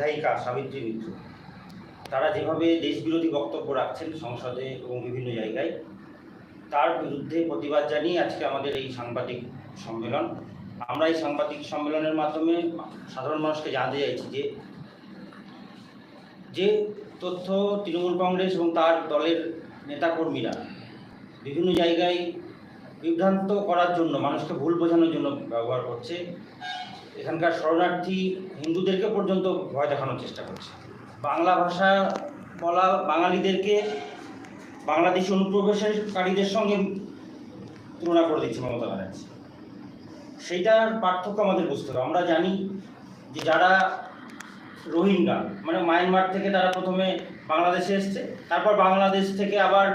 বিধায়িকা সাবিত্রী মিত্র। তারা যেভাবে দেশবিরোধী বক্তব্য রাখছেন সংসদে এবং বিভিন্ন জায়গায়, তার বিরুদ্ধে প্রতিবাদ জানিয়ে আজকে আমাদের এই সাংবাদিক সম্মেলন। আমরা এই সাংবাদিক সম্মেলনের মাধ্যমে সাধারণ মানুষকে জানতে চাইছি যে যে তথ্য তৃণমূল কংগ্রেস এবং তার দলের নেতাকর্মীরা বিভিন্ন জায়গায় বিভ্রান্ত করার জন্য, মানুষকে ভুল বোঝানোর জন্য ব্যবহার করছে এখানকার শরণার্থী হিন্দুদেরকে পর্যন্ত ভয় দেখানোর চেষ্টা করছে। বাংলা ভাষা বলা বাঙালিদেরকে বাংলাদেশি অনুপ্রবেশকারীদের সঙ্গে তুলনা করে দিচ্ছে মমতা ব্যানার্জি। সেইটার পার্থক্য আমাদের বুঝতে হবে। আমরা জানি যে যারা রোহিঙ্গা মানে মায়ানমার থেকে তারা প্রথমে বাংলাদেশে এসছে, তারপর বাংলাদেশ থেকে আবার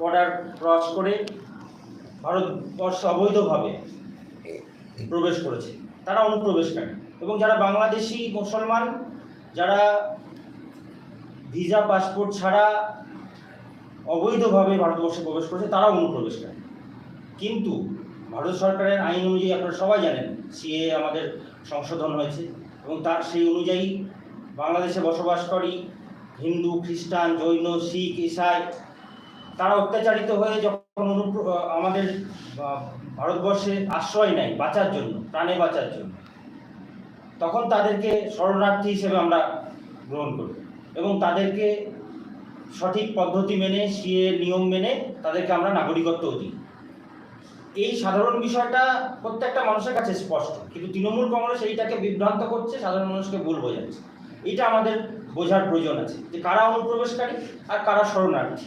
বর্ডার ক্রস করে ভারতবর্ষ অবৈধভাবে প্রবেশ করেছে। তারা অনুপ্রবেশকারী। এবং যারা বাংলাদেশি মুসলমান, যারা ভিসা, পাসপোর্ট ছাড়া অবৈধভাবে ভারতবর্ষে প্রবেশ করেছে, তারাও অনুপ্রবেশকারী। কিন্তু ভারত সরকারের আইন অনুযায়ী আপনারা সবাই জানেন, সিএ আমাদের সংশোধন হয়েছে। এবং তার সেই অনুযায়ী বাংলাদেশে বসবাসকারী হিন্দু, খ্রিস্টান, জৈন, শিখ, ইসাই, তারা অত্যাচারিত হয়ে যখন অনুপ্র- আমাদের ভারতবর্ষে আশ্রয় নেয় বাঁচার জন্য, প্রাণে বাঁচার জন্য। তখন তাদেরকে শরণার্থী হিসেবে আমরা গ্রহণ করি এবং তাদেরকে সঠিক পদ্ধতি মেনে, সিএ নিয়ম মেনে তাদেরকে আমরা নাগরিকত্বও দিই। এই সাধারণ বিষয়টা প্রত্যেকটা মানুষের কাছে স্পষ্ট, কিন্তু তৃণমূল কংগ্রেস এইটাকে বিভ্রান্ত করছে, সাধারণ মানুষকে ভুল বোঝাচ্ছে। এটা আমাদের বোঝার প্রয়োজন আছে যে কারা অনুপ্রবেশকারী আর কারা শরণার্থী।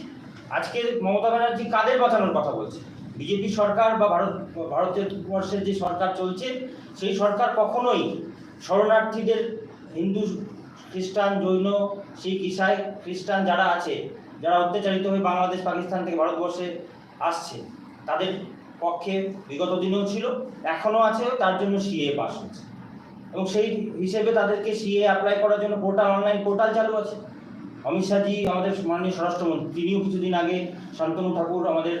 আজকে মমতা ব্যানার্জি কাদের বাঁচানোর কথা বলছে? বিজেপি সরকার বা ভারত, ভারতের বর্ষের যে সরকার চলছে, সেই সরকার কখনোই শরণার্থীদের হিন্দু, খ্রিস্টান, জৈন, শিখ, ইসাই, খ্রিস্টান যারা আছে, যারা অত্যাচারিত হয়ে বাংলাদেশ, পাকিস্তান থেকে ভারতবর্ষে আসছে, তাদের পক্ষে বিগত দিনেও ছিল, এখনও আছে, তার জন্য সিএ পাস হচ্ছে। এবং সেই হিসেবে তাদেরকে সিএ অ্যাপ্লাই করার জন্য পোর্টাল অনলাইন পোর্টাল চালু আছে। অমিত শাহজি আমাদের মাননীয় স্বরাষ্ট্রমন্ত্রী। তিনিও কিছুদিন আগে শান্তনু ঠাকুর আমাদের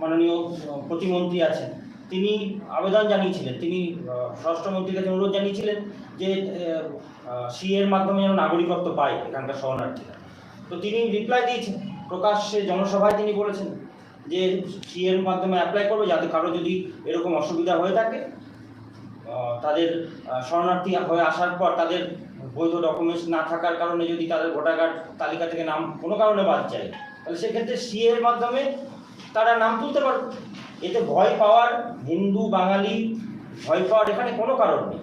মাননীয় প্রতিমন্ত্রী আছেন। তিনি আবেদন জানিয়েছিলেন, তিনি স্বরাষ্ট্রমন্ত্রীর কাছে অনুরোধ জানিয়েছিলেন যে সিএ এর মাধ্যমে যেন নাগরিকত্ব পায় এখানকার শরণার্থীরা। তো তিনি রিপ্লাই দিয়েছেন, প্রকাশ্যে জনসভায় তিনি বলেছেন যে সিএ এর মাধ্যমে অ্যাপ্লাই করবে যাতে কারও যদি এরকম অসুবিধা হয়ে থাকে তাদের শরণার্থী হয়ে আসার পর তাদের বৈধ ডকুমেন্টস না থাকার কারণে যদি তাদের ভোটার কার্ড তালিকা থেকে নাম কোনো কারণে বাদ যায়, তাহলে সেক্ষেত্রে সিএ এর মাধ্যমে তারা নাম তুলতে পারবে। এতে ভয় পাওয়ার, হিন্দু, বাঙালি ভয় পাওয়ার এখানে কোনো কারণ নেই।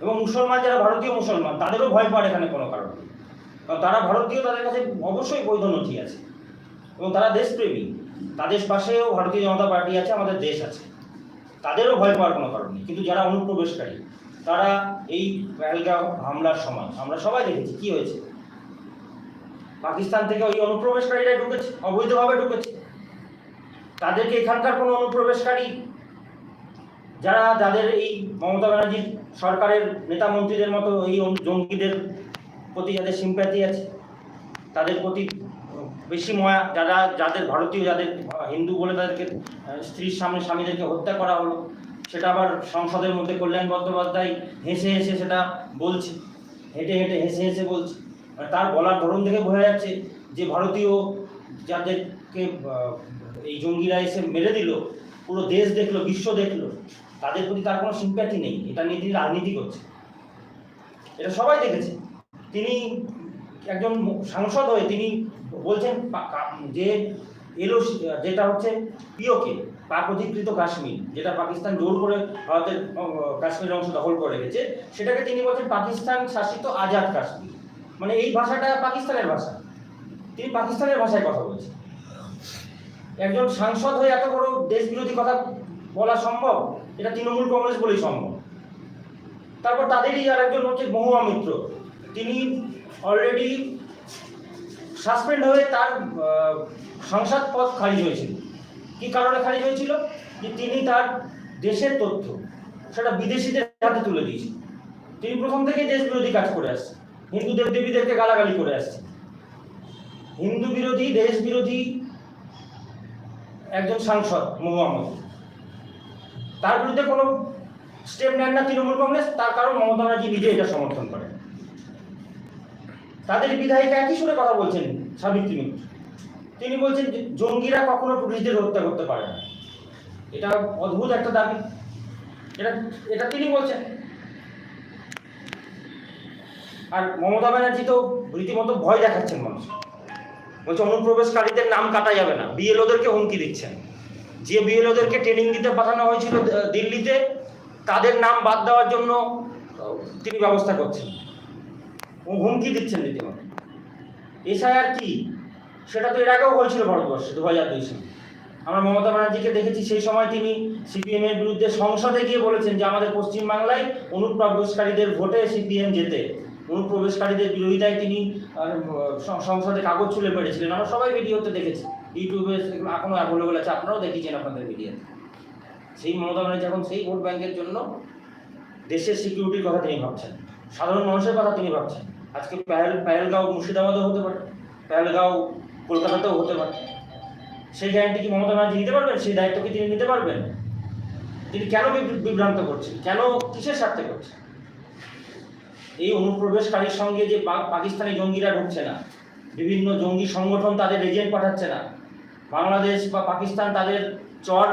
এবং মুসলমান যারা ভারতীয় মুসলমান, তাদেরও ভয় পাওয়ার এখানে কোনো কারণ নেই। কারণ তারা ভারতীয়, তাদের কাছে অবশ্যই বৈধ নথি আছে। এবং তারা দেশপ্রেমী। তাদের পাশেও ভারতীয় জনতা পার্টি আছে, আমাদের দেশ আছে। তাদেরও ভয় পাওয়ার কোনো কারণ নেই। কিন্তু যারা অনুপ্রবেশকারী তারা এই পেহেলগাঁও হামলার সময়, আমরা সবাই দেখেছি, কি হয়েছে? পাকিস্তান থেকে ওই অনুপ্রবেশকারীরা ঢুকেছে, অবৈধভাবে ঢুকেছে। তাদেরকে এখানকার কোনো অনুপ্রবেশকারী, যারা যাদের এই মমতা ব্যানার্জির সরকারের নেতা মন্ত্রীদের মতো এই জঙ্গিদের প্রতি যাদের সিম্প্যাথি আছে, তাদের প্রতি বেশি ময়া, যারা, যাদের ভারতীয়, যাদের হিন্দু বলে তাদেরকে স্ত্রীর সামনে স্বামীদেরকে হত্যা করা হলো সেটা আবার সংসদের মধ্যে কল্যাণ বন্দ্যোপাধ্যায় হেসে হেসে সেটা বলছে। হেঁটে হেঁটে হেসে হেসে বলছে। তার বলার ধরন থেকে বোঝা যাচ্ছে যে ভারতীয় যাদেরকে এই জঙ্গিরা এসে মেরে দিল, পুরো দেশ দেখল, বিশ্ব দেখল, তাদের প্রতি তার কোনো সিম্প্যাথি নেই। এটা নিয়ে তিনি রাজনীতি করছে এটা সবাই দেখেছে। তিনি একজন সাংসদ হয়ে তিনি বলছেন যে এলো যেটা হচ্ছে পিওকে পাক অধিকৃত কাশ্মীর যেটা পাকিস্তান জোর করে ভারতের আহ, কাশ্মীরের অংশ দখল করে রেখেছে সেটাকে তিনি বলছেন পাকিস্তান শাসিত আজাদ কাশ্মীর। মানে এই ভাষাটা পাকিস্তানের ভাষা। তিনি পাকিস্তানের ভাষায় কথা বলছেন। একজন সাংসদ হয়ে এত বড় দেশ বিরোধী কথা বলা সম্ভব? এটা তৃণমূল কংগ্রেস বলেই সম্ভব। তারপর তাদেরই আর একজন হচ্ছে মহুয়া মিত্র। তিনি অলরেডি সাসপেন্ড হয়ে তার সংসদ পদ খারিজ হয়েছিল। কি কারণে খারিজ হয়েছিল? যে তিনি তার দেশের তথ্য, সেটা বিদেশিদের হাতে তুলে দিয়েছেন তিনি প্রথম থেকেই দেশ বিরোধী কাজ করে আসছেন। হিন্দু দেবদেবীদেরকে গালাগালি করে আসছেন। হিন্দু বিরোধী দেশ বিরোধী একজন সাংসদ মোহাম্মদ তার বিরুদ্ধে কোনো স্টেপ নেন না তৃণমূল কংগ্রেস, তার কারণ মমতা ব্যানার্জি নিজে এটা সমর্থন করেন। তাদের বিধায়িকা একই সুরে কথা বলছেন সাবিত্রী মিত্র। তিনি বলছেন জঙ্গিরা কখনো পুলিশদের হত্যা করতে পারে না। এটা অদ্ভুত একটা দাবি। এটা এটা তিনি বলছেন। আর মমতা ব্যানার্জি তো রীতিমতো ভয় দেখাচ্ছেন মানুষ বলছে, অনুপ্রবেশকারীদের নাম কাটা যাবে না। বিএলওদেরকে হুমকি দিচ্ছেন। যে বিএলওদেরকে ট্রেনিং দিতে পাঠানো হয়েছিল দিল্লিতে, তাদের নাম বাদ দেওয়ার জন্য তিনি ব্যবস্থা করছেন। হুমকি দিচ্ছেন রীতিমতো। এসআইআর কি? সেটা তো এর আগেও হয়েছিল ভারতবর্ষে দু হাজার দুই সালে। আমরা মমতা ব্যানার্জিকে দেখেছি, সেই সময় তিনি সিপিএম এর বিরুদ্ধে সংসদে গিয়ে বলেছেন যে আমাদের পশ্চিমবাংলায় অনুপ্রবেশকারীদের ভোটে সিপিএম জেতে। অনুপ্রবেশকারীদের বিরোধিতায় তিনি সংসদে কাগজ ছুলে পেরেছিলেন আমরা সবাই ভিডিওতে দেখেছি, ইউটিউবে এখনও অ্যাভেলেবল আছে, আপনারাও দেখেছেন আপনাদের মিডিয়াতে সেই মমতা ব্যানার্জি এখন সেই ভোট ব্যাংকের জন্য দেশের সিকিউরিটির কথা তিনি ভাবছেন, সাধারণ মানুষের কথা তিনি ভাবছেন। আজকে পেহেল, পেহেলগাঁও মুর্শিদাবাদও হতে পারে, পেহেলগাঁও কলকাতাতেও হতে পারে। সেই গ্যারান্টি কি মমতা ব্যানার্জি নিতে পারবেন? সেই দায়িত্ব কি তিনি নিতে পারবেন? তিনি কেন বিভ- বিভ্রান্ত করছেন? কেন কিসের স্বার্থে করছেন? এই অনুপ্রবেশকারীর সঙ্গে যে পাকিস্তানি জঙ্গিরা ঢুকছে না, বিভিন্ন জঙ্গি সংগঠন তাদের এজেন্ট পাঠাচ্ছে না, বাংলাদেশ বা পাকিস্তান তাদের চর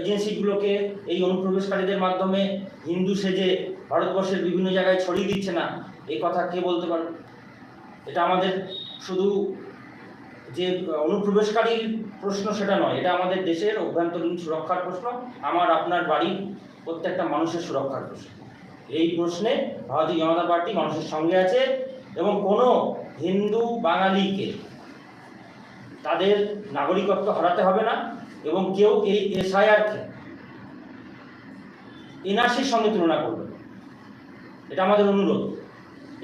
এজেন্সিগুলোকে এই অনুপ্রবেশকারীদের মাধ্যমে হিন্দু সেজে ভারতবর্ষের বিভিন্ন জায়গায় ছড়িয়ে দিচ্ছে না এই কথা কে বলতে পারবে? এটা আমাদের শুধু যে অনুপ্রবেশকারীর প্রশ্ন সেটা নয়। এটা আমাদের দেশের অভ্যন্তরীণ সুরক্ষার প্রশ্ন, আমার, আপনার বাড়ির প্রত্যেকটা মানুষের সুরক্ষার প্রশ্ন। এই প্রশ্নে ভারতীয় জনতা পার্টি মানুষের সঙ্গে আছে এবং কোনো হিন্দু, বাঙালিকে তাদের নাগরিকত্ব হারাতে হবে না এবং কেউ এই এসআইআরকে এনআরসির সঙ্গে তুলনা করবে এটা আমাদের অনুরোধ।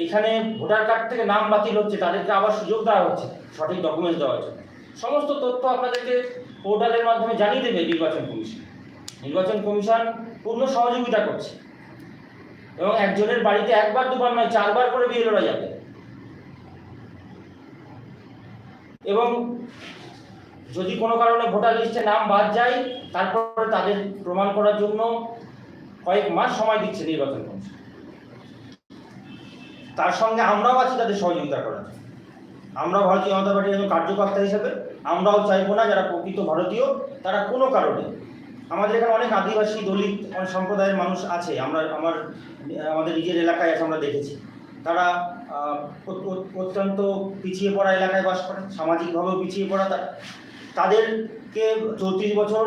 এখানে ভোটার কার্ড থেকে নাম বাতিল হচ্ছে, তাদেরকে আবার সুযোগ দেওয়া হচ্ছে, সঠিক ডকুমেন্টস দেওয়ার জন্য সমস্ত তথ্য আপনাদেরকে পোর্টালের মাধ্যমে জানিয়ে দেবে নির্বাচন কমিশন। নির্বাচন কমিশন পূর্ণ সহযোগিতা করছে। এবং একজনের বাড়িতে একবার, দুবার নয়, চারবার করে বিয়ে বিএলওরা যাবে এবং যদি কোনো কারণে ভোটার লিস্টে নাম বাদ যায়, তারপরে তাদের প্রমাণ করার জন্য কয়েক মাস সময় দিচ্ছে নির্বাচন কমিশন। তার সঙ্গে আমরাও আছি তাদের সহযোগিতা করার। আমরাও ভারতীয় জনতা পার্টির একজন কার্যকর্তা হিসেবে, আমরাও চাইব না যারা প্রকৃত ভারতীয়, তারা কোনো কারণে। আমাদের এখানে অনেক আদিবাসী দলিত অনেক সম্প্রদায়ের মানুষ আছে। আমরা, আমার, আমাদের নিজের এলাকায় আছে, আমরা দেখেছি। তারা অত্যন্ত পিছিয়ে পড়া এলাকায় বাস করে, সামাজিকভাবেও পিছিয়ে পড়া তারা। তাদেরকে চৌত্রিশ বছর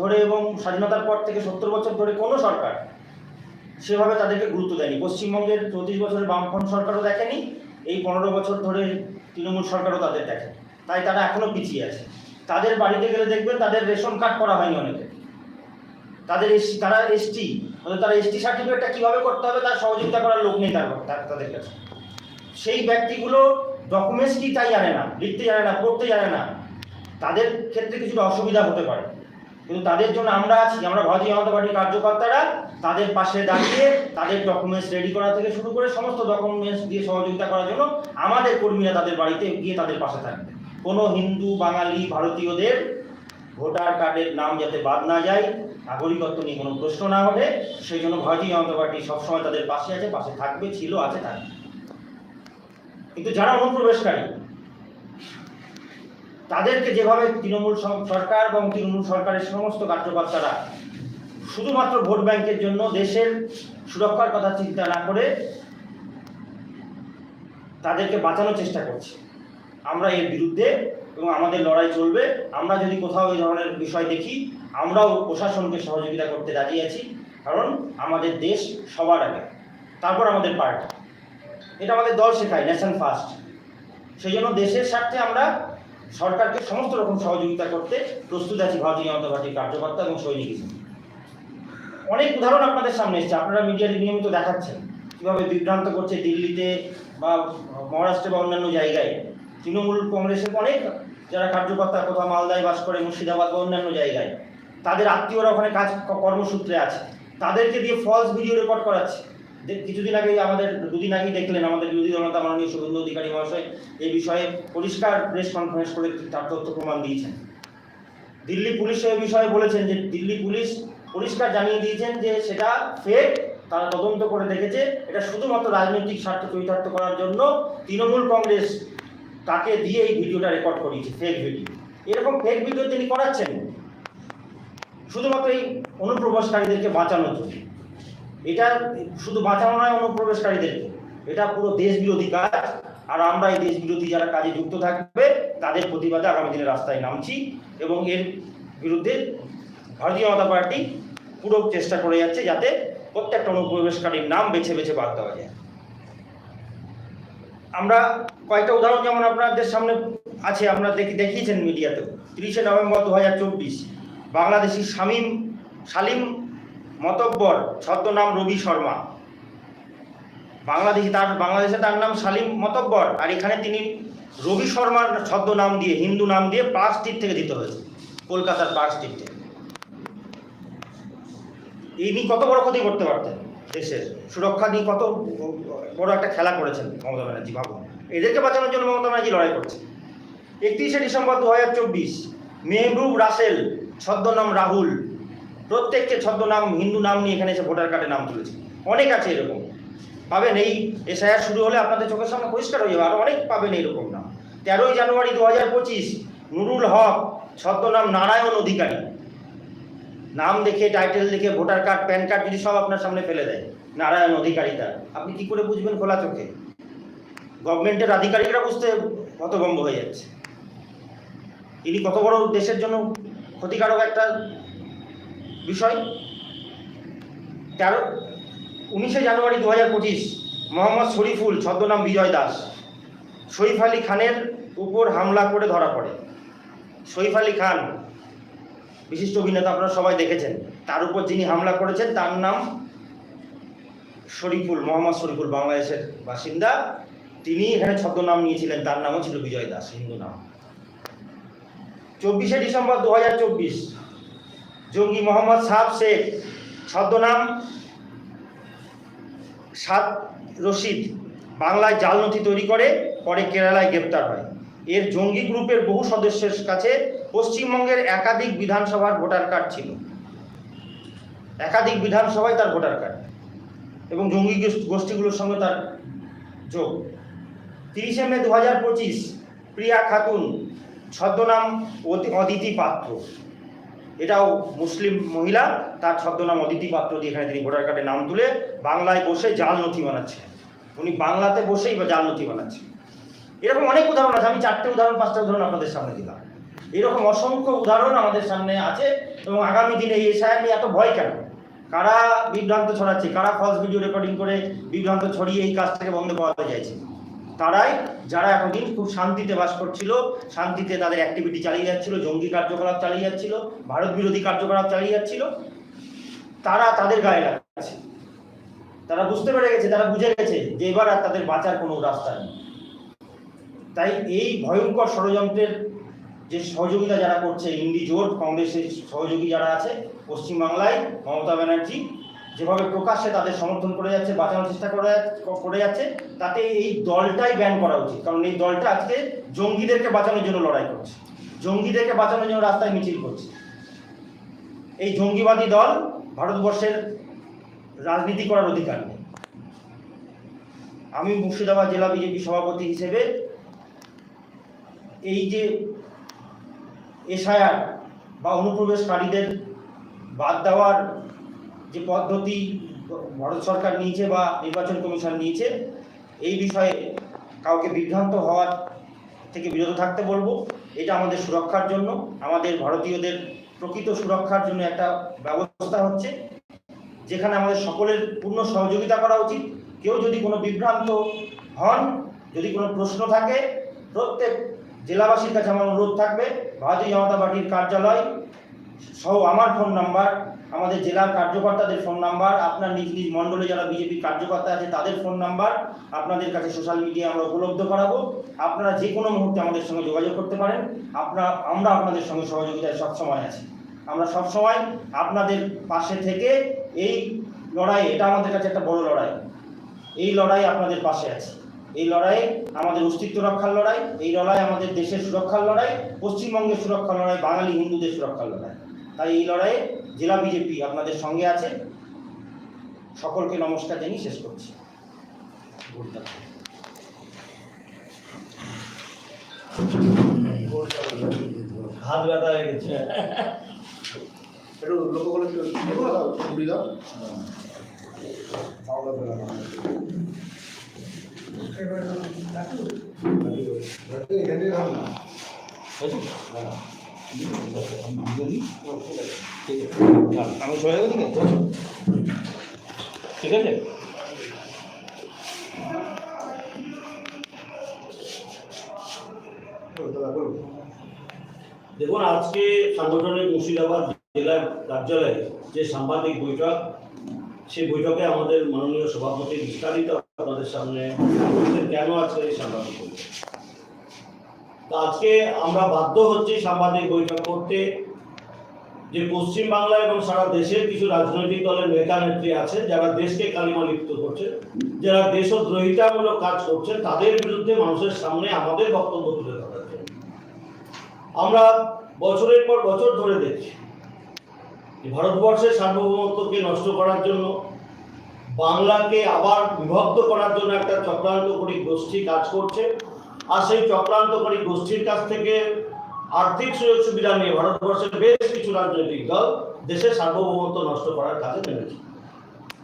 ধরে এবং স্বাধীনতার পর থেকে সত্তর বছর ধরে কোনো সরকার সেভাবে তাদেরকে গুরুত্ব দেয়নি। পশ্চিমবঙ্গের চৌত্রিশ বছরের বামফ্রন্ট সরকারও দেখেনি, এই পনেরো বছর ধরে তৃণমূল সরকারও তাদের দেখে তাই তারা এখনও পিছিয়ে আছে। তাদের বাড়িতে গেলে দেখবেন তাদের রেশন কার্ড করা হয়নি অনেকে। তাদের এসটি তারা এসটি তারা এসটি সার্টিফিকেটটা কীভাবে করতে হবে তার সহযোগিতা করার লোক নেই তার তাদের কাছে। সেই ব্যক্তিগুলো ডকুমেন্টস কি তাই জানে না, লিখতে জানে না, পড়তে জানে না। তাদের ক্ষেত্রে কিছুটা অসুবিধা হতে পারে। কিন্তু তাদের জন্য আমরা আছি, আমরা ভারতীয় জনতা পার্টির কার্যকর্তারা, তাদের পাশে দাঁড়িয়ে তাদের ডকুমেন্টস রেডি করা থেকে শুরু করে সমস্ত ডকুমেন্টস দিয়ে সহযোগিতা করার জন্য আমাদের কর্মীরা তাদের বাড়িতে গিয়ে তাদের পাশে থাকবে। কোনো হিন্দু, বাঙালি, ভারতীয়দের ভোটার কার্ডের নাম যাতে বাদ না যায়, নাগরিকত্ব নিয়ে কোনো প্রশ্ন না ওঠে, সেই জন্য ভারতীয় জনতা পার্টি সবসময় তাদের পাশে আছে, পাশে থাকবে, ছিল, আছে, থাকবে। কিন্তু যারা অনুপ্রবেশকারী তাদেরকে যেভাবে তৃণমূল সরকার এবং তৃণমূল সরকারের সমস্ত কার্যকর্তারা শুধুমাত্র ভোট ব্যাংকের জন্য দেশের সুরক্ষার কথা চিন্তা না করে তাদেরকে বাঁচানোর চেষ্টা করছে। আমরা এর বিরুদ্ধে এবং আমাদের লড়াই চলবে। আমরা যদি কোথাও এই ধরনের বিষয় দেখি, আমরাও প্রশাসনকে সহযোগিতা করতে রাজি আছি, কারণ আমাদের দেশ সবার আগে। তারপর আমাদের পার্টি। এটা আমাদের দল শেখায় ন্যাশন ফার্স্ট। সেই জন্য দেশের স্বার্থে আমরা সরকারকে সমস্ত রকম সহযোগিতা করতে প্রস্তুত আছি ভারতীয় জনতা পার্টির কার্যকর্তা এবং সৈনিক অনেক উদাহরণ আপনাদের সামনে এসেছে, আপনারা মিডিয়াতে নিয়মিত দেখাচ্ছেন। কীভাবে বিভ্রান্ত করছে দিল্লিতে বা মহারাষ্ট্রে বা অন্যান্য জায়গায়। তৃণমূল কংগ্রেসের অনেক যারা কার্যকর্তা কোথাও মালদায় বাস করে, মুর্শিদাবাদ বা অন্যান্য জায়গায়। তাদের আত্মীয়রা ওখানে কাজ কর্মসূত্রে আছে। তাদেরকে দিয়ে ফলস ভিডিও রেকর্ড করাচ্ছে। কিছুদিন আগে আমাদের দুদিন আগেই দেখলেন আমাদের বিরোধী দলনেতা মাননীয় শুভেন্দু অধিকারী মহাশয় এই বিষয়ে পরিষ্কার প্রেস কনফারেন্স করে তার তথ্য প্রমাণ দিয়েছেন। দিল্লি পুলিশ এই বিষয়ে বলেছেন যে দিল্লি পুলিশ পরিষ্কার জানিয়ে দিয়েছেন যে সেটা ফেক তারা তদন্ত করে দেখেছে। এটা শুধুমাত্র রাজনৈতিক স্বার্থ চরিতার্থ করার জন্য তৃণমূল কংগ্রেস তাকে দিয়ে এই ভিডিওটা রেকর্ড করিয়েছে ফেক ভিডিও এরকম ফেক ভিডিও তিনি করাচ্ছেন। শুধুমাত্র এই অনুপ্রবেশকারীদেরকে বাঁচানোর জন্য। এটা শুধু বাঁচানো নয় অনুপ্রবেশকারীদেরকে এটা পুরো দেশ বিরোধী কাজ, আর আমরা এই দেশ বিরোধী যারা কাজে যুক্ত থাকবে, তাদের প্রতিবাদে আগামী দিনে রাস্তায় নামছি এবং এর বিরুদ্ধে ভারতীয় জনতা পার্টি পুরো চেষ্টা করে যাচ্ছে যাতে প্রত্যেকটা অনুপ্রবেশকারীর নাম বেছে বেছে বাদ দেওয়া যায়। আমরা কয়েকটা উদাহরণ যেমন আপনাদের সামনে আছে আপনারা দেখি দেখিয়েছেন মিডিয়াতেও। তিরিশে নভেম্বর দু হাজার চব্বিশ, বাংলাদেশি শামীম সালিম মতব্বর, ছদ্মনাম রবি শর্মা। বাংলাদেশি তার বাংলাদেশে তার নাম সালিম মতব্বর, আর এখানে তিনি রবি শর্মার ছদ্মনাম দিয়ে, হিন্দু নাম দিয়ে পার্ক স্ট্রিট থেকে দিতে হয়েছে, কলকাতার পার্ক স্ট্রিট থেকে। ইনি কত বড় ক্ষতি করতে পারতেন দেশের? সুরক্ষা নিয়ে কত বড় একটা খেলা করেছেন মমতা ব্যানার্জি, ভাবুন। এদেরকে বাঁচানোর জন্য মমতা ব্যানার্জি লড়াই করছে। একত্রিশে ডিসেম্বর দু হাজার চব্বিশ, মেহবুব রাসেল, ছদ্মনাম রাহুল প্রত্যেককে ছদ্মনাম, হিন্দু নাম নিয়ে এখানে এসে ভোটার কার্ডে নাম তুলেছে। অনেক আছে এরকম। পাবেন এই এসআইআর শুরু হলে আপনাদের চোখের সামনে পরিষ্কার হয়ে যাবে। আরও অনেক পাবেন এইরকম নাম। তেরোই জানুয়ারি দু হাজার পঁচিশ, নুরুল হক, ছদ্মনাম নারায়ণ অধিকারী। নাম দেখে টাইটেল দেখে, ভোটার কার্ড, প্যান কার্ড যদি সব আপনার সামনে ফেলে দেয়, নারায়ণ অধিকারিতা আপনি কি করে বুঝবেন খোলা চোখে? গভর্নমেন্টের আধিকারিকরা বুঝতে হতভম্ব হয়ে যাচ্ছে। ইনি কত বড় দেশের জন্য ক্ষতিকারক একটা বিষয়। তেরো, উনিশে জানুয়ারি দু হাজার পঁচিশ, মোহাম্মদ শরীফুল, ছদ্মনাম বিজয় দাস। সইফ আলী খানের উপর হামলা করে ধরা পড়ে। সইফ আলী খান, বিশিষ্ট অভিনেতা আপনারা সবাই দেখেছেন, তার উপর যিনি হামলা করেছেন, তার নাম শরীফুল, মোহাম্মদ শরীফুল বাংলাদেশের বাসিন্দা। তিনি এখানে ছদ্মনাম নিয়েছিলেন, তার নামও ছিল বিজয় দাস, হিন্দু নাম। চব্বিশে ডিসেম্বর দু হাজার চব্বিশ জঙ্গি মোহাম্মদ সাদ শেখ ছদ্মনাম সাদ রশিদ বাংলায় জাল নথি তৈরি করে, পরে কেরালায় গ্রেপ্তার হয়। এর জঙ্গি গ্রুপের বহু সদস্যের কাছে পশ্চিমবঙ্গের একাধিক বিধানসভার ভোটার কার্ড ছিল। একাধিক বিধানসভায় তার ভোটার কার্ড এবং জঙ্গি গোষ্ঠীগুলোর সঙ্গে তার যোগ। তিরিশে মে দু হাজার পঁচিশ প্রিয়া খাতুন ছদ্মনাম অদিতি পাত্র। এটাও মুসলিম মহিলা, তার ছদ্মনাম অদিতি পাত্র দিয়ে এখানে তিনি ভোটার কার্ডে নাম তুলে বাংলায় বসে জাল নথি বানাচ্ছেন। উনি বাংলাতে বসেই বা জাল নথি বানাচ্ছেন। এরকম অনেক উদাহরণ আছে, আমি চারটে উদাহরণ, পাঁচটা উদাহরণ আপনাদের সামনে দিলাম। এরকম অসংখ্য উদাহরণ আমাদের সামনে আছে এবং আগামী দিনে এই এসআইআর নিয়ে এত ভয় কেন? কারা বিভ্রান্ত ছড়াচ্ছে? কারা ফলস ভিডিও রেকর্ডিং করে বিভ্রান্ত ছড়িয়ে এই কাজটাকে বন্ধ করাতে চাইছে? তারাই যারা এতদিন খুব শান্তিতে বাস করছিল, শান্তিতে তাদের অ্যাক্টিভিটি চালিয়ে যাচ্ছিল, জঙ্গি কার্যকলাপ চালিয়ে যাচ্ছিল, ভারত বিরোধী কার্যকলাপ চালিয়ে যাচ্ছিল, তারা তাদের গায়ে লাগছে তারা বুঝতে পেরে গেছে, তারা বুঝে গেছে যে এবার আর তাদের বাঁচার কোনো রাস্তা নেই। তাই এই ভয়ঙ্কর ষড়যন্ত্রের যে সহযোগিতা যারা করছে, ইন্ডি জোট, কংগ্রেসের সহযোগী যারা আছে, পশ্চিমবাংলায় মমতা ব্যানার্জি যেভাবে প্রকাশ্যে তাদের সমর্থন করে যাচ্ছে, বাঁচানোর চেষ্টা করে করে যাচ্ছে, তাতে এই দলটাই ব্যান করা উচিত। কারণ এই দলটা আজকে জঙ্গিদেরকে বাঁচানোর জন্য লড়াই করছে। জঙ্গিদেরকে বাঁচানোর জন্য রাস্তায় মিছিল করছে। এই জঙ্গিবাদী দল ভারতবর্ষের রাজনীতি করার অধিকার নেই। আমি মুর্শিদাবাদ জেলা বিজেপি সভাপতি হিসেবে এই যে এসআইআর বা অনুপ্রবেশকারীদের বাদ দেওয়ার যে পদ্ধতি ভারত সরকার নিয়েছে বা নির্বাচন কমিশন নিয়েছে, এই বিষয়ে কাউকে বিভ্রান্ত হওয়ার থেকে বিরত থাকতে বলব। এটা আমাদের সুরক্ষার জন্য, আমাদের ভারতীয়দের প্রকৃত সুরক্ষার জন্য একটা ব্যবস্থা হচ্ছে, যেখানে আমাদের সকলের পূর্ণ সহযোগিতা করা উচিত। কেউ যদি কোনো বিভ্রান্ত হন, যদি কোনো প্রশ্ন থাকে, প্রত্যেক জেলাবাসীর কাছে আমার অনুরোধ থাকবে, ভারতীয় জনতা পার্টির কার্যালয় সহ আমার ফোন নাম্বার আমাদের জেলার কার্যকর্তাদের ফোন নাম্বার, আপনার নিজ নিজ মণ্ডলে যারা বিজেপি কার্যকর্তা আছে তাদের ফোন নাম্বার আপনাদের কাছে সোশ্যাল মিডিয়া আমরা উপলব্ধ করাবো। আপনারা যে কোনো মুহূর্তে আমাদের সঙ্গে যোগাযোগ করতে পারেন। আপনারা, আমরা আপনাদের সঙ্গে সহযোগিতায় সবসময় আছি। আমরা সবসময় আপনাদের পাশে থেকে এই লড়াই এটা আমাদের কাছে একটা বড় লড়াই। এই লড়াই আপনাদের পাশে আছে। এই লড়াই আমাদের অস্তিত্ব রক্ষার লড়াই, এই লড়াই আমাদের দেশের সুরক্ষার লড়াই, পশ্চিমবঙ্গের সুরক্ষার লড়াই, বাঙালি হিন্দুদের সুরক্ষার লড়াই। তাই এই লড়াইয়ে জেলা বিজেপি আপনাদের সঙ্গে আছে। সকলকে নমস্কার জানিয়ে শেষ করছি। হাত ব্যথা হয়ে গেছে। একটু দাও ছুটি দাও না এখানে ঠিক আছে দেখুন, আজকে সাংগঠনিক মুর্শিদাবাদ জেলা কার্যালয়ে যে সাংবাদিক বৈঠক, সেই বৈঠকে আমাদের মাননীয় সভাপতি বিস্তারিত আপনাদের সামনে কেন আজকে এই সাংবাদিক বৈঠক? আজকে আমরা বাধ্য হচ্ছি সাংবাদিক বৈঠক করতে যে পশ্চিম বাংলা এবং সারা দেশের কিছু রাজনৈতিক দলের নেতা নেত্রী আছে, যারা দেশকে কালিমা লিপ্ত করছে, যারা দেশ দেশদ্রোহিতামূলক কাজ করছে তাদের বিরুদ্ধে মানুষের সামনে আমাদের বক্তব্য তুলে ধরার জন্য। আমরা বছরের পর বছর ধরে দেখছি ভারতবর্ষের সার্বভৌমত্বকে নষ্ট করার জন্য, বাংলাকে আবার বিভক্ত করার জন্য একটা চক্রান্তকারী গোষ্ঠী কাজ করছে। আর সেই চক্রান্তকারী গোষ্ঠীর কাছ থেকে আর্থিক সুযোগ সুবিধা নিয়ে ভারতবর্ষের বেশ কিছু রাজনৈতিক দল দেশের সার্বভৌমত্ব নষ্ট করার কাজে নেমেছে।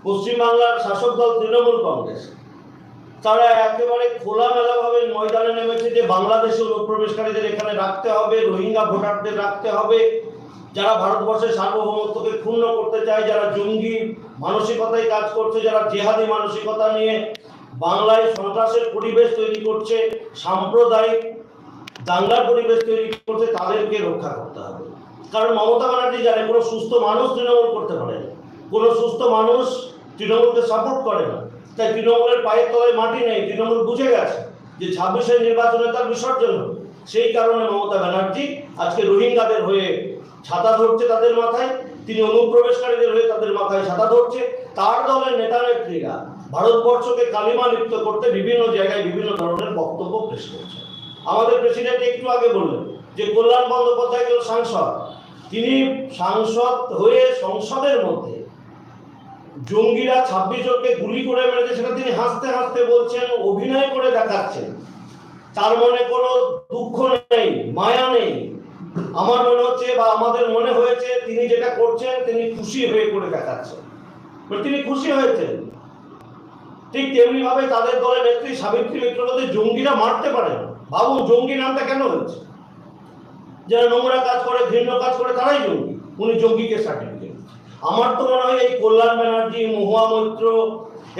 পশ্চিমবাংলার শাসক দল তৃণমূল কংগ্রেস। তারা একেবারে খোলামেলাভাবে ময়দানে নেমেছে যে বাংলাদেশে অনুপ্রবেশকারীদের এখানে রাখতে হবে, রোহিঙ্গা ভোটারদের রাখতে হবে, যারা ভারতবর্ষের সার্বভৌমত্বকে ক্ষুণ্ণ করতে চায়, যারা জঙ্গি মানসিকতায় কাজ করছে, যারা জেহাদি মানসিকতা নিয়ে বাংলায় সন্ত্রাসের পরিবেশ তৈরি করছে, সাম্প্রদায়িক দাঙ্গার পরিবেশ তৈরি করছে, তাদেরকে রক্ষা করতে হবে। কারণ মমতা ব্যানার্জি জানে, কোনো সুস্থ মানুষ তৃণমূল করতে পারে না। কোনো সুস্থ মানুষ তৃণমূলকে সাপোর্ট করে না। তাই তৃণমূলের পায়ের তলায় মাটি নেই, তৃণমূল বুঝে গেছে যে ছাব্বিশের নির্বাচনে তার বিসর্জন। সেই কারণে মমতা ব্যানার্জি আজকে রোহিঙ্গাদের হয়ে ছাতা ধরছে তাদের মাথায়, তিনি অনুপ্রবেশকারীদের হয়ে তাদের মাথায় ছাতা ধরছে। তার দলের নেতা নেত্রীরা ভারতবর্ষকে কালিমা লিপ্ত করতে বিভিন্ন জায়গায় বিভিন্ন ধরনের বক্তব্য পেশ করছে। আমাদের প্রেসিডেন্ট একটু আগে বললেন যে কল্যাণ বন্দ্যোপাধ্যায় একজন সাংসদ। তিনি সাংসদ হয়ে সংসদের মধ্যে জঙ্গিরা ছাব্বিশ জনকে গুলি করে মেরেছে সেটা তিনি হাসতে হাসতে বলছেন, অভিনয় করে দেখাচ্ছেন। তার মনে কোনো দুঃখ নেই, মায়া নেই। আমার মনে হচ্ছে বা আমাদের মনে হয়েছে, তিনি যেটা করছেন, তিনি খুশি হয়ে করে দেখাচ্ছেন। মানে তিনি খুশি হয়েছেন। ঠিক তেমনি ভাবে তাদের দলের নেত্রী সাবিত্রী মিত্রকে জঙ্গিরা মারতে পারে। ভাবুন জঙ্গি নামটা কেন হয়েছে? যারা নোংরা কাজ করে, ঘৃণ্য কাজ করে, তারাই জঙ্গি। উনি জঙ্গিকে সার্টিফিকেট আমার তো মনে হয় এই কল্যাণ ব্যানার্জি, মহুয়া মৈত্র,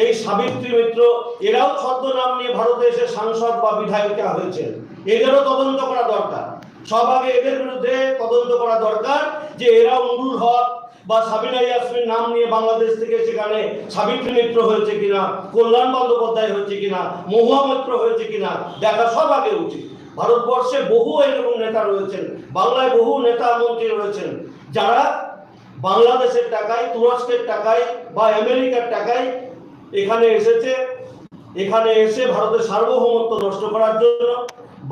এই সাবিত্রী মিত্র, এরাও ছদ্মনাম নিয়ে ভারতে এসে সাংসদ বা বিধায়িকা হয়েছেন। এদেরও তদন্ত করা দরকার। সব আগে এদের বিরুদ্ধে তদন্ত করা দরকার যে এরা নুরুল হক বা সাবিনা ইয়াসমিন নাম নিয়ে বাংলাদেশ থেকে সেখানে সাবিত্রী মিত্র হয়েছে কিনা, কল্যাণ বন্দ্যোপাধ্যায় হয়েছে কিনা, মহুয়া মৈত্র হয়েছে কিনা, দেখা সব আগে উচিত। ভারতবর্ষে বহু এরকম নেতা রয়েছেন, বাংলায় বহু নেতা মন্ত্রী রয়েছেন, যারা বাংলাদেশের টাকায়, তুরস্কের টাকায় বা আমেরিকার টাকায় এখানে এসেছে, এখানে এসে ভারতের সার্বভৌমত্ব নষ্ট করার জন্য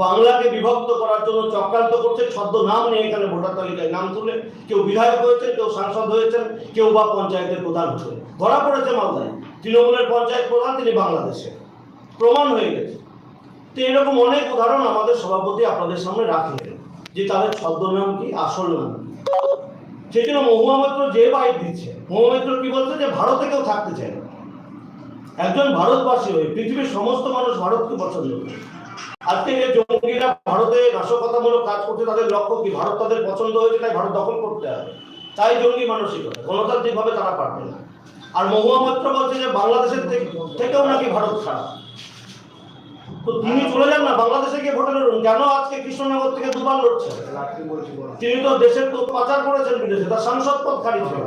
বাংলাকে বিভক্ত করার জন্য চক্রান্ত করছে, ছদ্ম নাম নিয়ে এখানে ভোটার তালিকায় নাম তুলে, কেউ বিধায়ক হয়েছেন, কেউ সাংসদ হয়েছেন, কেউ বা পঞ্চায়েতের প্রধান হয়েছেন। ধরা পড়েছে মালদায়। তৃণমূলের পঞ্চায়েত প্রধান, তিনি বাংলাদেশে প্রমাণ হয়ে গেছে। তো এরকম অনেক উদাহরণ আমাদের সভাপতি আপনাদের সামনে রাখলেন, যে তাদের ছদ্মনাম কি, আসল নাম কি। সেই জন্য মহুয়া যে বাইক দিচ্ছে, মহুয়া মৈত্র কি বলছে যে ভারতে কেউ থাকতে চায় না। একজন ভারতবাসী হয়ে পৃথিবীর সমস্ত মানুষ ভারতকে পছন্দ করে। আজকে যে জঙ্গিরা ভারতে নাশকতামূলক কাজ করছে, তাদের লক্ষ্য কি? ভারত তাদের পছন্দ হয়েছে, তাই ভারত দখল করতে হবে। তাই জঙ্গি মানসিকতা গণতান্ত্রিকভাবে তারা পারবে না। আর মহুয়া মৈত্র বলছে যে বাংলাদেশের থেকেও নাকি ভারত খারাপ। তো তিনি চলে যান না, বাংলাদেশে গিয়ে ভোটে লড়ুন। কেন আজকে কৃষ্ণনগর থেকে দুবার বলো তিনি তো দেশের তো পাচার করেছেন বিদেশে, তার সাংসদ পদ খারিজ হয়ে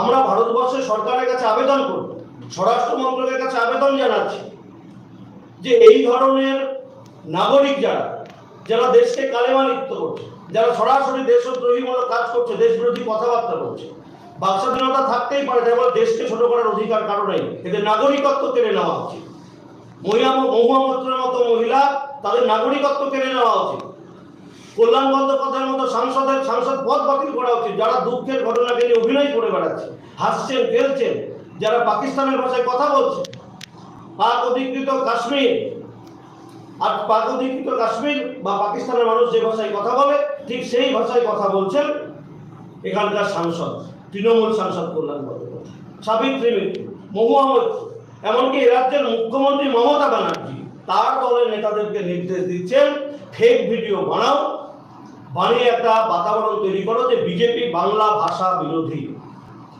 আমরা ভারতবর্ষের সরকারের কাছে আবেদন করব, স্বরাষ্ট্র মন্ত্রকের কাছে আবেদন জানাচ্ছি। যে এই ধরনের নাগরিক যারা যারা দেশকে কালেমা লিপ্ত করছে, যারা সরাসরি দেশদ্রোহীমূলক কাজ করছে দেশ বিরোধী কথাবার্তা বলছে বাক স্বাধীনতা থাকতেই পারে কেবল দেশকে ছোট করার অধিকার কারণেই এদের নাগরিকত্ব কেড়ে নেওয়া উচিত। মহিলা মহুয়া মৈত্রের মতো মহিলা তাদের নাগরিকত্ব কেড়ে নেওয়া উচিত। কল্যাণ বন্দ্যোপাধ্যায়ের মতো সাংসদের সাংসদ পদ বাতিল করা উচিত, যারা দুঃখের ঘটনাকে নিয়ে অভিনয় করে বেড়াচ্ছে, হাসছেন, খেলছেন, যারা পাকিস্তানের ভাষায় কথা বলছে। পাক অধিকৃত কাশ্মীর। আর পাক অধিকৃত কাশ্মীর বা পাকিস্তানের মানুষ যে ভাষায় কথা বলে, ঠিক সেই ভাষায় কথা বলছেন এখানকার সাংসদ, তৃণমূল সাংসদ কল্যাণ সাবিত্রী মিত্র মহুয়া মৈত্র এমনকি এ রাজ্যের মুখ্যমন্ত্রী মমতা ব্যানার্জি, তার দলের নেতাদেরকে নির্দেশ দিচ্ছেন ফেক ভিডিও বানাও, বানিয়ে একটা বাতাবরণ তৈরি করো যে বিজেপি বাংলা ভাষা বিরোধী।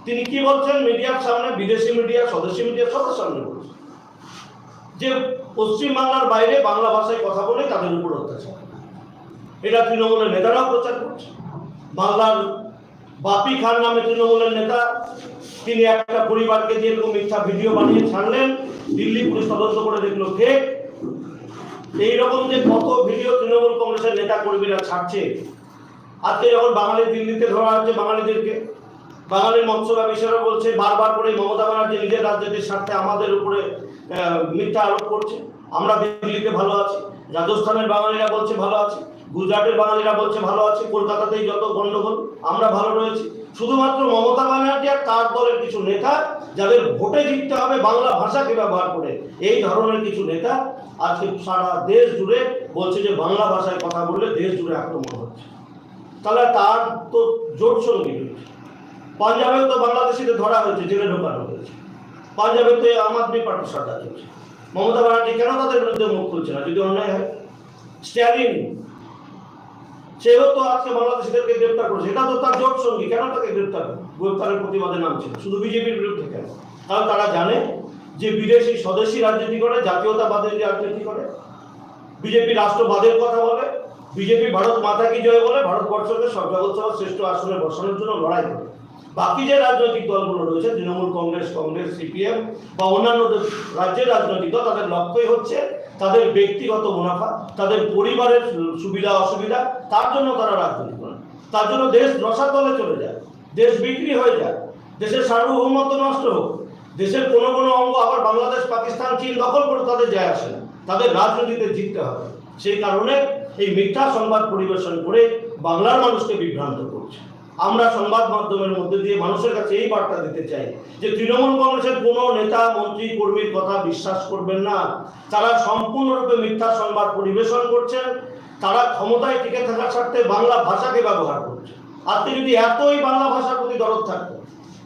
তিনি কি বলছেন? মিডিয়ার সামনে বিদেশি মিডিয়া, স্বদেশি মিডিয়া, সবার সামনে বলছেন। যে পশ্চিম বাংলার বাইরে বাংলা ভাষায় কথা বলে তাদের উপর অত্যাচার। এটা তৃণমূলের নেতারাও প্রচার করছে। বাংলার বাপি খান নামে তৃণমূলের নেতা, তিনি একটা পরিবারকে দিয়ে এরকম মিথ্যা ভিডিও বানিয়ে ছাড়লেন, দিল্লি পুলিশ তদন্ত করে দেখল ফেক এইরকম যে কত ভিডিও তৃণমূল কংগ্রেসের নেতা কর্মীরা ছাড়ছে। আজকে যখন বাঙালি দিল্লিতে ধরা হচ্ছে বাঙালিদেরকে বাঙালির মৎস্য ব্যবসায়ীরা বলছে, বারবার করে মমতা ব্যানার্জি নিজের রাজ্যটির স্বার্থে আমাদের উপরে মিথ্যা আরোপ করছে। আমরা দিল্লিতে ভালো আছি, রাজস্থানের বাঙালিরা বলছে ভালো আছে, গুজরাটের বাঙালিরা বলছে ভালো আছে, কলকাতাতেই যত গণ্ডগোল আমরা ভালো রয়েছি। শুধুমাত্র মমতা ব্যানার্জি আর তার দলের কিছু নেতা, যাদের ভোটে জিততে হবে বাংলা ভাষাকে ব্যবহার করে, এই ধরনের কিছু নেতা আজকে সারা দেশ জুড়ে বলছে যে বাংলা ভাষায় কথা বললে দেশ জুড়ে আক্রমণ হচ্ছে। তাহলে তার তো জোট সঙ্গী। রয়েছে পাঞ্জাবেও তো বাংলাদেশিদের ধরা হয়েছে, জেলে ঢোকানো হয়েছে। পাঞ্জাবে তো আম আদমি পার্টির সরকার চলছে। মমতা ব্যানার্জি কেন তাদের বিরুদ্ধে মুখ খুলছে না? যদি অন্যায় হয়? স্ট্যালিন, সেও তো আজকে বাংলাদেশিদেরকে গ্রেপ্তার করেছে। এটা তো তার জোট সঙ্গী, কেন তাকে গ্রেপ্তার গ্রেপ্তারের প্রতিবাদে নামছে শুধু বিজেপির বিরুদ্ধে কেন? কারণ তারা জানে যে বিদেশি, স্বদেশী রাজনীতি করে জাতীয়তাবাদের রাজনীতি করে, বিজেপি রাষ্ট্রবাদের কথা বলে, বিজেপি ভারত মাতা কি জয় বলে, ভারতবর্ষকে সর্বজগৎসভার শ্রেষ্ঠ আসনে বসানোর জন্য লড়াই করে। বাকি যে রাজনৈতিক দলগুলো রয়েছে, তৃণমূল কংগ্রেস কংগ্রেস, সিপিএম বা অন্যান্য রাজ্যের রাজনৈতিক দল, তাদের লক্ষ্যই হচ্ছে তাদের ব্যক্তিগত মুনাফা, তাদের পরিবারের সুবিধা, অসুবিধা, তার জন্য তারা রাজনীতি করে। তার জন্য দেশ রসাতলে চলে যায়, দেশ বিক্রি হয়ে যায়, দেশের সার্বভৌমত্ব নষ্ট হোক, দেশের কোনো কোনো অঙ্গ আবার বাংলাদেশ, পাকিস্তান, চীন দখল করে তাদের যায় আসে না, তাদের রাজনীতিতে জিততে হবে। সেই কারণে এই মিথ্যা সংবাদ পরিবেশন করে বাংলার মানুষকে বিভ্রান্ত করছে আমরা সংবাদ মাধ্যমের মধ্যে দিয়ে মানুষের কাছে এই বার্তা দিতে চাই যে তৃণমূল কংগ্রেসের কোনো নেতা, মন্ত্রী, কর্মীর কথা বিশ্বাস করবেন না। তারা সম্পূর্ণরূপে মিথ্যা সংবাদ পরিবেশন করছেন। তারা ক্ষমতায় টিকে থাকার স্বার্থে বাংলা ভাষাকে ব্যবহার করছে। আপনি যদি এতই বাংলা ভাষার প্রতি দরদ থাকতো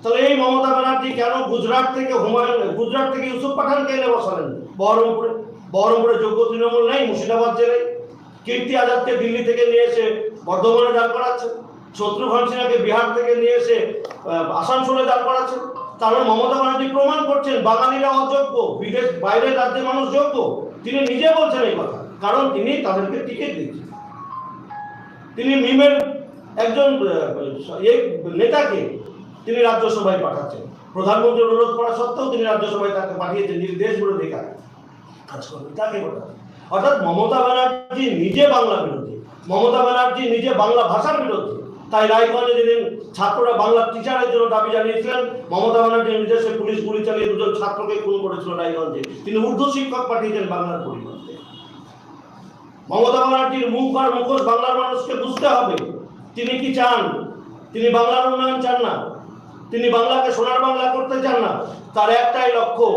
তাহলে এই মমতা ব্যানার্জি কেন গুজরাট থেকে হুমায়ুন, গুজরাট থেকে ইউসুফ পাঠানকে এনে বসালেন? বহরমপুরে বহরমপুরে যোগ্য তৃণমূল নেই, মুর্শিদাবাদ জেলায় কীর্তি আজাদকে দিল্লি থেকে নিয়ে এসে বর্ধমানে দাঁড় করাচ্ছে শত্রুঘ্ন সিনহাকে বিহার থেকে নিয়ে এসে আসানসোলে দাঁড় করাচ্ছেন। তাহলে মমতা ব্যানার্জি প্রমাণ করছেন, বাঙালিরা অযোগ্য, বিদেশ বাইরের রাজ্যের মানুষ যোগ্য। তিনি নিজে বলছেন এই কথা, কারণ তিনি তাদেরকে টিকিট দিচ্ছেন তিনি মিমের একজন এই নেতাকে তিনি রাজ্যসভায় পাঠাচ্ছেন। প্রধানমন্ত্রী অনুরোধ করা সত্ত্বেও তিনি রাজ্যসভায় তাকে পাঠিয়েছেন যিনি দেশ বিরোধী কাজ করবেন তাকে অর্থাৎ মমতা ব্যানার্জি নিজে বাংলা বিরোধী, মমতা ব্যানার্জি নিজে বাংলা ভাষার বিরোধী। তাই রায়গঞ্জে যেদিন ছাত্ররা বাংলা টিচারের জন্য দাবি জানিয়েছিলেন, মমতা ব্যানার্জির নির্দেশে পুলিশ গুলি চালিয়ে দুজন ছাত্রকে খুন করেছিল রায়গঞ্জে। তিনি উর্দু শিক্ষক পাঠিয়েছেন বাংলার পরিবর্তে। মমতা ব্যানার্জির মুখ আর মুখোশ বাংলার মানুষকে বুঝতে হবে। তিনি কি চান? তিনি বাংলার উন্নয়ন চান না। তিনি বাংলাকে সোনার বাংলা করতে চান না। তার একটাই লক্ষ্য,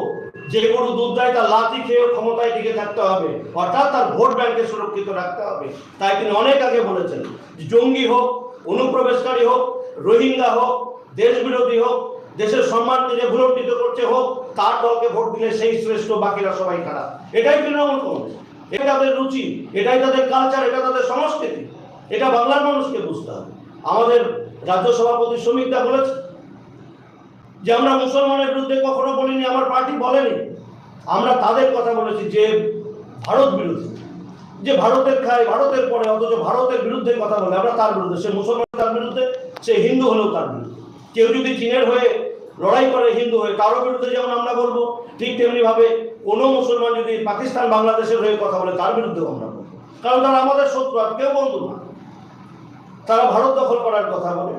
যে গরু, দুধ দেয়, তার লাথি খেয়ে ক্ষমতায় টিকে থাকতে হবে। অর্থাৎ তার ভোট ব্যাংকে সুরক্ষিত রাখতে হবে। তাই তিনি অনেক আগে বলেছেন, জঙ্গি হোক অনুপ্রবেশকারী হোক, রোহিঙ্গা হোক দেশ বিরোধী হোক, দেশের সম্মান থেকে ভুলণ্ডিত করছে হোক, তার দলকে ভোট দিলে সেই শ্রেষ্ঠ, বাকিরা সবাই খারাপ। এটাই তৃণমূল কংগ্রেস। এটা তাদের রুচি, এটাই তাদের কালচার এটা তাদের সংস্কৃতি। এটা বাংলার মানুষকে বুঝতে হবে। আমাদের রাজ্য সভাপতি শ্রমিক বলেছে যে, আমরা মুসলমানের বিরুদ্ধে কখনো বলিনি, আমার পার্টি বলেনি। আমরা তাদের কথা বলেছি যে, ভারত বিরোধী। যে ভারতের খায়, ভারতের পরে অথচ ভারতের বিরুদ্ধে কথা বলে, আমরা তার বিরুদ্ধে, সে মুসলমান তার বিরুদ্ধে, সে হিন্দু হলেও তার বিরুদ্ধে। কেউ যদি চীনের হয়ে লড়াই করে হিন্দু হয়ে কারোর বিরুদ্ধে যেমন আমরা বলব, ঠিক তেমনি ভাবে কোনো মুসলমান যদি পাকিস্তান, বাংলাদেশের হয়ে কথা বলে, তার বিরুদ্ধেও আমরা বলব। কারণ তারা আমাদের শত্রু, আর কেউ বন্ধু না। তারা ভারত দখল করার কথা বলে।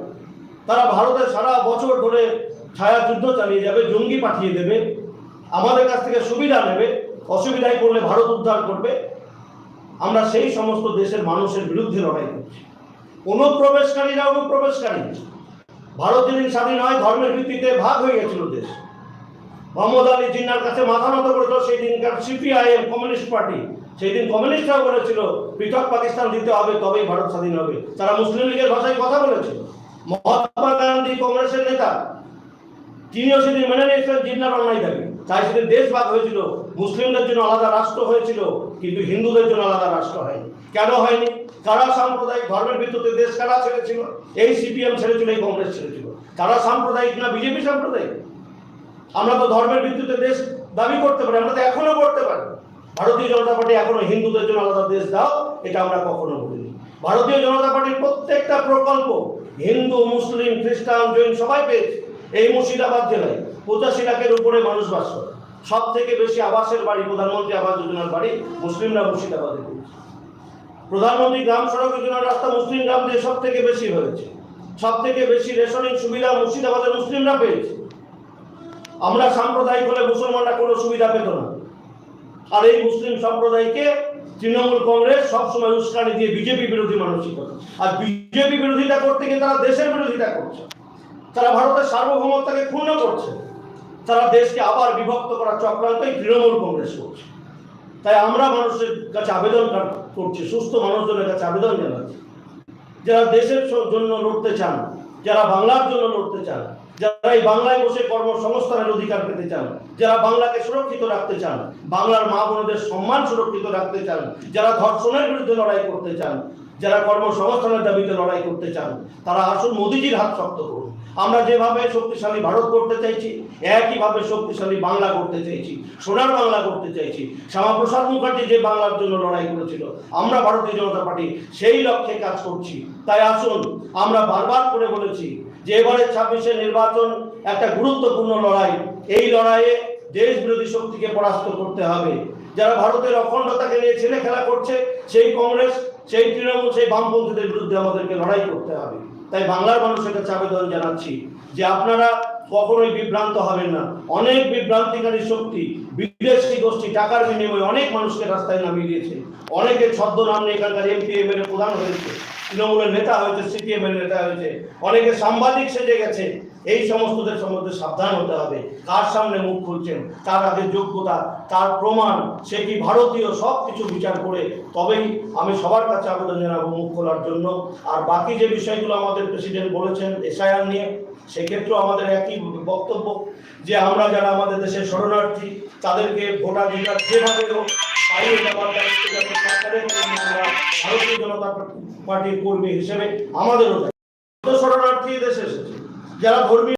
তারা ভারতে সারা বছর ধরে ছায়া যুদ্ধ চালিয়ে যাবে, জঙ্গি পাঠিয়ে দেবে, আমাদের কাছ থেকে সুবিধা নেবে, অসুবিধায় পড়লে ভারত উদ্ধার করবে আমরা সেই সমস্ত দেশের মানুষের বিরুদ্ধে লড়াই করছি। অনুপ্রবেশকারী না অনুপ্রবেশকারী ভারত যেদিন স্বাধীন হয়, ধর্মের ভিত্তিতে ভাগ হয়ে গেছিল দেশ। মোহাম্মদ আলী জিন্নার কাছে মাথা নত করেছিল সেই দিনকার সিপিআইএম কমিউনিস্ট পার্টি। সেই দিন কমিউনিস্টরাও বলেছিল, পৃথক পাকিস্তান দিতে হবে, তবেই ভারত স্বাধীন হবে। তারা মুসলিম লীগের ভাষায় কথা বলেছিল মহাত্মা গান্ধী কংগ্রেসের নেতা, তিনিও সেদিন মেনে নিয়েছিলেন জিন্নার অন্যায় দাবি। সেদিন দেশ ভাগ হয়েছিল, মুসলিমদের জন্য আলাদা রাষ্ট্র হয়েছিল, কিন্তু হিন্দুদের জন্য আলাদা রাষ্ট্র হয়নি। কেন হয়নি? কারা সাম্প্রদায়িক ধর্মের ভিত্তিতে দেশ কারা ছেড়েছিল? এই সিপিএম ছেড়েছিল, এই কংগ্রেস ছেড়েছিল। তারা সাম্প্রদায়িক না বিজেপি সাম্প্রদায়িক? আমরা তো ধর্মের ভিত্তিতে দেশ দাবি করতে পারি, আমরা তো এখনও করতে পারি। ভারতীয় জনতা পার্টি এখনও হিন্দুদের জন্য আলাদা দেশ দাও, এটা আমরা কখনো বলিনি। ভারতীয় জনতা পার্টির প্রত্যেকটা প্রকল্প হিন্দু, মুসলিম, খ্রিস্টান, জৈন সবাই পেয়েছে, এই মুর্শিদাবাদ জেলায়। পঁচাশি লাখের উপরে মানুষ বাস করে। সব থেকে বেশি আবাসের বাড়ি, প্রধানমন্ত্রী আবাস যোজনার বাড়ি মুসলিমরা মুর্শিদাবাদে প্রধানমন্ত্রী গ্রাম সড়ক যোজনার রাস্তা মুসলিম গ্রাম দিয়ে সব থেকে বেশি হয়েছে। সব থেকে বেশি রেশনিং সুবিধা মুর্শিদাবাদের মুসলিমরা পেয়েছে। আমরা সাম্প্রদায়িক হলে মুসলমানরা কোনো সুবিধা পেত না। আর এই মুসলিম সম্প্রদায়কে তৃণমূল কংগ্রেস সবসময় উস্কানি দিয়ে বিজেপি বিরোধী মানসিকতা। আর বিজেপি বিরোধিতা করতে গিয়ে তারা দেশের বিরোধিতা করছে। তারা ভারতের সার্বভৌমত্বকে ক্ষুণ্ণ করছে। তারা দেশকে আবার বিভক্ত করার চক্রান্তই তৃণমূল কংগ্রেস করছে। তাই আমরা মানুষের কাছে আবেদন করছি, সুস্থ মানুষজনের কাছে আবেদন জানাচ্ছি। যারা দেশের জন্য লড়তে চান, যারা বাংলার জন্য লড়তে চান, যারা এই বাংলায় বসে কর্মসংস্থানের অধিকার পেতে চান, যারা বাংলাকে সুরক্ষিত রাখতে চান, বাংলার মা বোনদের সম্মান সুরক্ষিত রাখতে চান, যারা ধর্ষণের বিরুদ্ধে লড়াই করতে চান যারা কর্মসংস্থানের দাবিতে লড়াই করতে চান, তারা আসুন মোদিজির হাত শক্ত করুন। আমরা যেভাবে শক্তিশালী ভারত করতে চাইছি, একইভাবে শক্তিশালী বাংলা করতে চাইছি, সোনার বাংলা করতে চাইছি। শ্যামাপ্রসাদ মুখার্জি যে বাংলার জন্য লড়াই করেছিল, আমরা ভারতীয় জনতা পার্টি সেই লক্ষ্যে কাজ করছি। তাই আসুন, আমরা বারবার করে বলেছি যে এবারে ছাব্বিশে নির্বাচন একটা গুরুত্বপূর্ণ লড়াই। এই লড়াইয়ে দেশ বিরোধী শক্তিকে পরাস্ত করতে হবে। যারা ভারতের অখণ্ডতাকে নিয়ে ছেলে খেলা করছে, সেই কংগ্রেস, সেই তৃণমূল, সেই বামপন্থীদের বিরুদ্ধে আমাদেরকে লড়াই করতে হবে। তাই বাংলার মানুষের কাছে আবেদন জানাচ্ছি যে আপনারা কখনোই বিভ্রান্ত হবেন না। অনেক বিভ্রান্তিকারী শক্তি বিদেশি গোষ্ঠী টাকার বিনিময়ে অনেক মানুষকে রাস্তায় নামিয়ে দিয়েছে। অনেকে ছদ্মনাম নিয়ে এখানকার এমপি, এমএলএ প্রধান হয়েছে, তৃণমূলের নেতা হয়েছে, সিপিএম এর নেতা হয়েছে। অনেকে সাংবাদিক সেজে গেছে। এই সমস্তদের সম্বন্ধে সাবধান হতে হবে। কার সামনে মুখ খুলছেন? তার আগে যোগ্যতা, তার প্রমাণ, সে কি ভারতীয়? সব কিছু বিচার করে তবেই আমি সবার কাছে আবেদন জানাব মুখ খোলার জন্য। আর বাকি যে বিষয়গুলো আমাদের প্রেসিডেন্ট বলেছেন, এসআইআর নিয়ে সেক্ষেত্রেও আমাদের একই বক্তব্য যে আমরা যারা আমাদের দেশের শরণার্থী, তাদেরকে ভোটাধিকার যেভাবে হোক পাইয়ে দেওয়ার দায়িত্ব ভারতীয় জনতা পার্টির কর্মী হিসেবে আমাদেরও শরণার্থী দেশে যারা ধর্মীয়